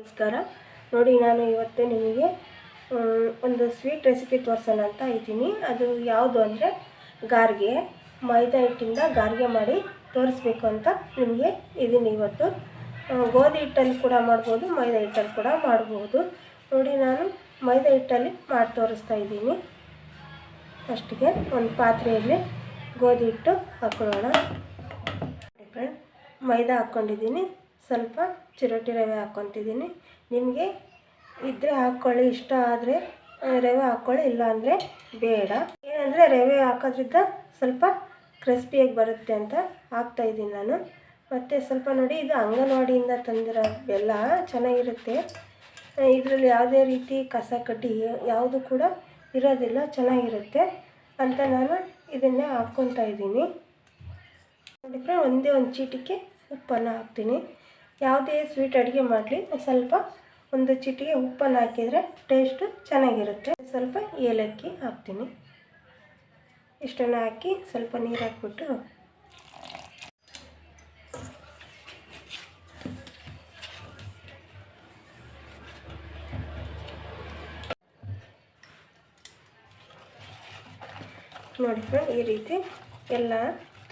ನಮಸ್ಕಾರ. ನೋಡಿ, ನಾನು ಇವತ್ತು ನಿಮಗೆ ಒಂದು ಸ್ವೀಟ್ ರೆಸಿಪಿ ತೋರಿಸೋಣ ಅಂತ ಇದ್ದೀನಿ. ಅದು ಯಾವುದು ಅಂದರೆ ಗಾರ್ಗೆ, ಮೈದಾ ಹಿಟ್ಟಿಂದ ಗಾರ್ಗೆ ಮಾಡಿ ತೋರಿಸ್ಬೇಕು ಅಂತ ನಿಮಗೆ ಇದ್ದೀನಿ ಇವತ್ತು. ಗೋಧಿ ಹಿಟ್ಟಲ್ಲಿ ಕೂಡ ಮಾಡ್ಬೋದು, ಮೈದಾ ಹಿಟ್ಟಲ್ಲಿ ಕೂಡ ಮಾಡ್ಬೋದು. ನೋಡಿ, ನಾನು ಮೈದಾ ಹಿಟ್ಟಲ್ಲಿ ಮಾಡಿ ತೋರಿಸ್ತಾ ಇದ್ದೀನಿ. ಫಸ್ಟಿಗೆ ಒಂದು ಪಾತ್ರೆಯಲ್ಲಿ ಗೋಧಿ ಹಿಟ್ಟು ಹಾಕೊಳ್ಳೋಣ. ಫ್ರೆಂಡ್ ಮೈದಾ ಹಾಕ್ಕೊಂಡಿದ್ದೀನಿ. ಸ್ವಲ್ಪ ಚಿರೋಟಿ ರವೆ ಹಾಕ್ಕೊತಿದ್ದೀನಿ ನಿಮಗೆ ಇದ್ದರೆ ಹಾಕ್ಕೊಳ್ಳಿ ಇಷ್ಟ ಆದರೆ ರವೆ ಹಾಕ್ಕೊಳ್ಳಿ ಇಲ್ಲ ಅಂದರೆ ಬೇಡ. ಏನಂದರೆ ರವೆ ಹಾಕೋದ್ರಿಂದ ಸ್ವಲ್ಪ ಕ್ರಿಸ್ಪಿಯಾಗಿ ಬರುತ್ತೆ ಅಂತ ಹಾಕ್ತಾಯಿದ್ದೀನಿ ನಾನು. ಮತ್ತು ಸ್ವಲ್ಪ ನೋಡಿ, ಇದು ಅಂಗನವಾಡಿಯಿಂದ ತಂದಿರೋ ಬೆಲ್ಲ ಚೆನ್ನಾಗಿರುತ್ತೆ. ಇದರಲ್ಲಿ ಯಾವುದೇ ರೀತಿ ಕಸ ಕಡ್ಡಿ ಯಾವುದು ಕೂಡ ಇರೋದಿಲ್ಲ, ಚೆನ್ನಾಗಿರುತ್ತೆ ಅಂತ ನಾನು ಇದನ್ನೇ ಹಾಕ್ಕೊತಾ ಇದ್ದೀನಿ. ನೋಡಿದ್ರೆ ಒಂದೇ ಒಂದು ಚೀಟಿಗೆ ಉಪ್ಪನ್ನು ಹಾಕ್ತೀನಿ. ಯಾವುದೇ ಸ್ವೀಟ್ ಅಡುಗೆ ಮಾಡಲಿ, ಸ್ವಲ್ಪ ಒಂದು ಚಿಟಿಗೆ ಉಪ್ಪನ್ನು ಹಾಕಿದರೆ ಟೇಸ್ಟು ಚೆನ್ನಾಗಿರುತ್ತೆ. ಸ್ವಲ್ಪ ಏಲಕ್ಕಿ ಹಾಕ್ತೀನಿ. ಇಷ್ಟನ್ನು ಹಾಕಿ ಸ್ವಲ್ಪ ನೀರು ಹಾಕ್ಬಿಟ್ಟು. ನೋಡಿ ಫ್ರೆಂಡ್ ಈ ರೀತಿ ಎಲ್ಲ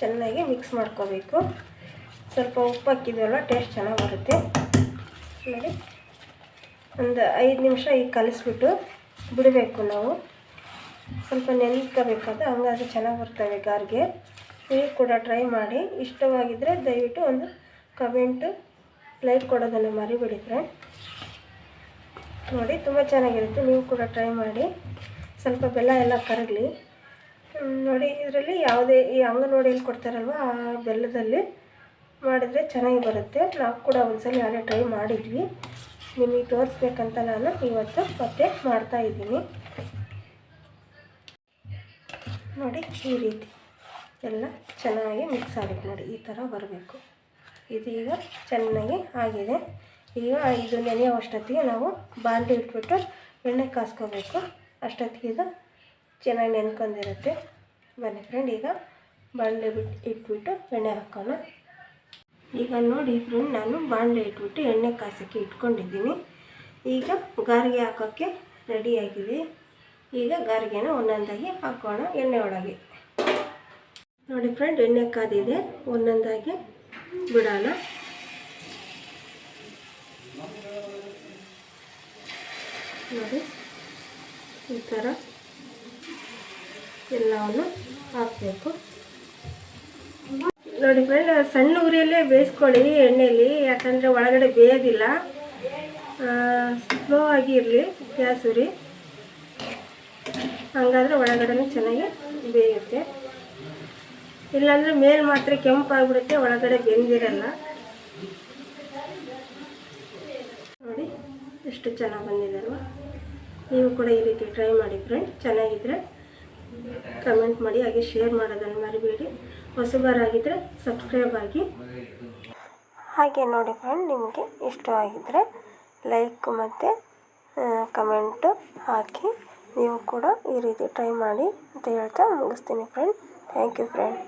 ಚೆನ್ನಾಗಿ ಮಿಕ್ಸ್ ಮಾಡ್ಕೋಬೇಕು. ಸ್ವಲ್ಪ ಉಪ್ಪು ಹಾಕಿದ್ವಲ್ಲ ಟೇಸ್ಟ್ ಚೆನ್ನಾಗಿ ಬರುತ್ತೆ. ನೋಡಿ. ಒಂದು ಐದು ನಿಮಿಷ ಈಗ ಕಲಿಸ್ಬಿಟ್ಟು ಬಿಡಬೇಕು ನಾವು. ಸ್ವಲ್ಪ ನೆನ್ಕೋಬೇಕಾದ್ರೆ ಹಂಗಾದ್ರೆ ಚೆನ್ನಾಗಿ ಬರ್ತವೆ ಗಾರ್ಗೆ. ನೀವು ಕೂಡ ಟ್ರೈ ಮಾಡಿ. ಇಷ್ಟವಾಗಿದ್ದರೆ ದಯವಿಟ್ಟು ಒಂದು ಕಮೆಂಟು ಲೈಕ್ ಕೊಡೋದನ್ನು ಮರಿಬೇಡಿ ಫ್ರೆಂಡ್ ನೋಡಿ, ತುಂಬ ಚೆನ್ನಾಗಿರುತ್ತೆ. ನೀವು ಕೂಡ ಟ್ರೈ ಮಾಡಿ. ಸ್ವಲ್ಪ ಬೆಲ್ಲ ಎಲ್ಲ ಕರಗಲಿ. ನೋಡಿ, ಇದರಲ್ಲಿ ಯಾವುದೇ ಈ ಅಂಗನವಾಡಿಯಲ್ಲಿ ಕೊಡ್ತಾರಲ್ವ, ಆ ಬೆಲ್ಲದಲ್ಲಿ ಮಾಡಿದರೆ ಚೆನ್ನಾಗಿ ಬರುತ್ತೆ. ನಾವು ಕೂಡ ಒಂದ್ಸಲ ಯಾರೇ ಟ್ರೈ ಮಾಡಿದ್ವಿ. ನಿಮಗೆ ತೋರಿಸ್ಬೇಕಂತ ನಾನು ಇವತ್ತು ಮತ್ತೆ ಮಾಡ್ತಾ ಇದ್ದೀನಿ. ನೋಡಿ ಈ ರೀತಿ ಎಲ್ಲ ಚೆನ್ನಾಗಿ ಮಿಕ್ಸ್ ಆಗಬೇಕು ನೋಡಿ, ಈ ಥರ ಬರಬೇಕು. ಇದೀಗ ಚೆನ್ನಾಗಿ ಆಗಿದೆ. ಈಗ ಇದು ನೆನೆಯೋ ಅಷ್ಟೊತ್ತಿಗೆ ನಾವು ಬಾಂಡ್ಲಿ ಇಟ್ಬಿಟ್ಟು ಎಣ್ಣೆ ಕಾಸ್ಕೋಬೇಕು. ಅಷ್ಟೊತ್ತಿಗೆ ಇದು ಚೆನ್ನಾಗಿ ನೆನ್ಕೊಂಡಿರುತ್ತೆ. ಬನ್ನಿ ಫ್ರೆಂಡ್ ಈಗ ಬಾಣಲೆ ಬಿಟ್ಟು ಇಟ್ಬಿಟ್ಟು ಎಣ್ಣೆ ಹಾಕೋಣ. ಈಗ ನೋಡಿ ಫ್ರೆಂಡ್, ನಾನು ಬಾಣಲೆ ಇಟ್ಬಿಟ್ಟು ಎಣ್ಣೆ ಕಾಸಕ್ಕೆ ಇಟ್ಕೊಂಡಿದ್ದೀನಿ. ಈಗ ಗಾರಿಗೆ ಹಾಕೋಕ್ಕೆ ರೆಡಿಯಾಗಿದೆ ಈಗ ಗಾರಿಗೆನ ಒಂದೊಂದಾಗಿ ಹಾಕೋಣ ಎಣ್ಣೆ ಒಳಗೆ. ನೋಡಿ ಫ್ರೆಂಡ್, ಎಣ್ಣೆ ಕಾದಿದೆ, ಒಂದೊಂದಾಗಿ ಬಿಡೋಣ. ನೋಡಿ, ಈ ಥರ ಎಲ್ಲವನ್ನು ಹಾಕಬೇಕು. ನೋಡಿ ಫ್ರೆಂಡ್ ಸಣ್ಣ ಉರಿಯಲ್ಲೇ ಬೇಯಿಸ್ಕೊಳ್ಳಿ ಎಣ್ಣೆಯಲ್ಲಿ ಯಾಕಂದರೆ ಒಳಗಡೆ ಬೇಯೋದಿಲ್ಲ. ಸ್ಲೋ ಆಗಿ ಇರಲಿ ಗ್ಯಾಸ್ ಉರಿ. ಹಂಗಾದ್ರೆ ಒಳಗಡೆ ಚೆನ್ನಾಗಿ ಬೇಯುತ್ತೆ. ಇಲ್ಲಾಂದರೆ ಮೇಲೆ ಮಾತ್ರ ಕೆಂಪಾಗ್ಬಿಡುತ್ತೆ, ಒಳಗಡೆ ಬೆಂದಿರಲ್ಲ. ನೋಡಿ, ಎಷ್ಟು ಚೆನ್ನಾಗಿ ಬಂದಿದೆ ಅಲ್ವಾ? ನೀವು ಕೂಡ ಈ ರೀತಿ ಟ್ರೈ ಮಾಡಿ ಫ್ರೆಂಡ್ ಚೆನ್ನಾಗಿದ್ರೆ ಕಮೆಂಟ್ ಮಾಡಿ, ಹಾಗೆ ಶೇರ್ ಮಾಡೋದನ್ನು ಮರಿಬೇಡಿ. ಹೊಸಬರಾಗಿದ್ದರೆ ಸಬ್ಸ್ಕ್ರೈಬ್ ಆಗಿ. ಹಾಗೆ ನೋಡಿ ಫ್ರೆಂಡ್ ನಿಮಗೆ ಇಷ್ಟವಾಗಿದ್ದರೆ ಲೈಕ್ ಮತ್ತು ಕಮೆಂಟು ಹಾಕಿ. ನೀವು ಕೂಡ ಈ ರೀತಿ ಟ್ರೈ ಮಾಡಿ ಅಂತ ಹೇಳ್ತಾ ಮುಗಿಸ್ತೀನಿ ಫ್ರೆಂಡ್ ಥ್ಯಾಂಕ್ ಯು ಫ್ರೆಂಡ್